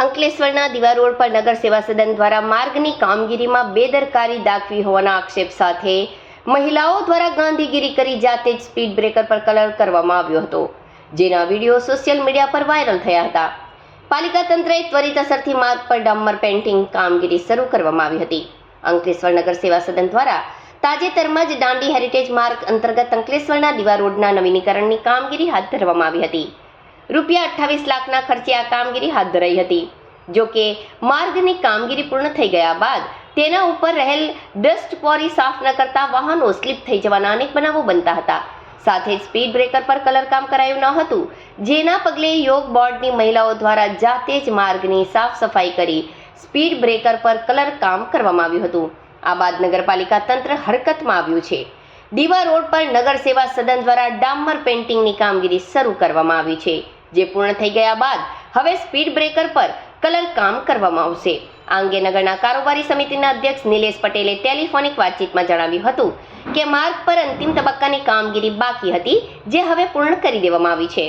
અંકલેશ્વરના દિવા રોડ પર નગર સેવા સદન દ્વારા માર્ગની કામગીરીમાં બેદરકારી દાખવી હોવાના આક્ષેપ સાથે મહિલાઓ દ્વારા ગાંધીગીરી કરી જાતે જ સ્પીડ બ્રેકર પર કલર કરવામાં આવ્યો હતો, જેના વીડિયો સોશિયલ મીડિયા પર વાયરલ થયા હતા. પાલિકા તંત્રએ ત્વરિત અસરથી માર્ગ પર ડામર પેન્ટિંગ કામગીરી શરૂ કરવામાં આવી હતી. અંકલેશ્વર નગર સેવા સદન દ્વારા તાજેતરમાં જ દાંડી હેરિટેજ માર્ગ અંતર્ગત અંકલેશ્વરના દિવા રોડના નવીનીકરણની કામગીરી હાથ ધરવામાં આવી હતી. રૂપિયા અઠ્ઠાવીસ લાખના ખર્ચે આ કામગીરી હાથ ધરાઈ હતી. જો કે, માર્ગની કામગીરી પૂર્ણ થઈ ગયા બાદ તેના ઉપર રહેલ ડસ્ટ ક્વોરી સાફ ન કરતા વાહનો સ્લીપ થઈ જવાના અનેક બનાવો બનતા હતા. સાથે જ સ્પીડ બ્રેકર પર કલરકામ કરાયું ન હતું. જેના પગલે યોગ બોર્ડની મહિલાઓ દ્વારા જાતે જ માર્ગની સાફ સફાઈ કરી સ્પીડ બ્રેકર પર કલર કામ કરવામાં આવ્યું હતું. આ બાદ નગરપાલિકા તંત્ર હરકતમાં આવ્યું છે. દીવા રોડ પર નગર સેવા સદન દ્વારા ડામર પેન્ટિંગની કામગીરી શરૂ કરવામાં આવી છે, જે પૂર્ણ થઈ ગયા બાદ હવે સ્પીડ બ્રેકર પર કલર કામ કરવામાં આવશે. આ અંગે નગરના કારોબારી સમિતિના અધ્યક્ષ નિલેશ પટેલે ટેલિફોનિક વાતચીતમાં જણાવ્યું હતું કે માર્ગ પર અંતિમ તબક્કાની કામગીરી બાકી હતી, જે હવે પૂર્ણ કરી દેવામાં આવી છે.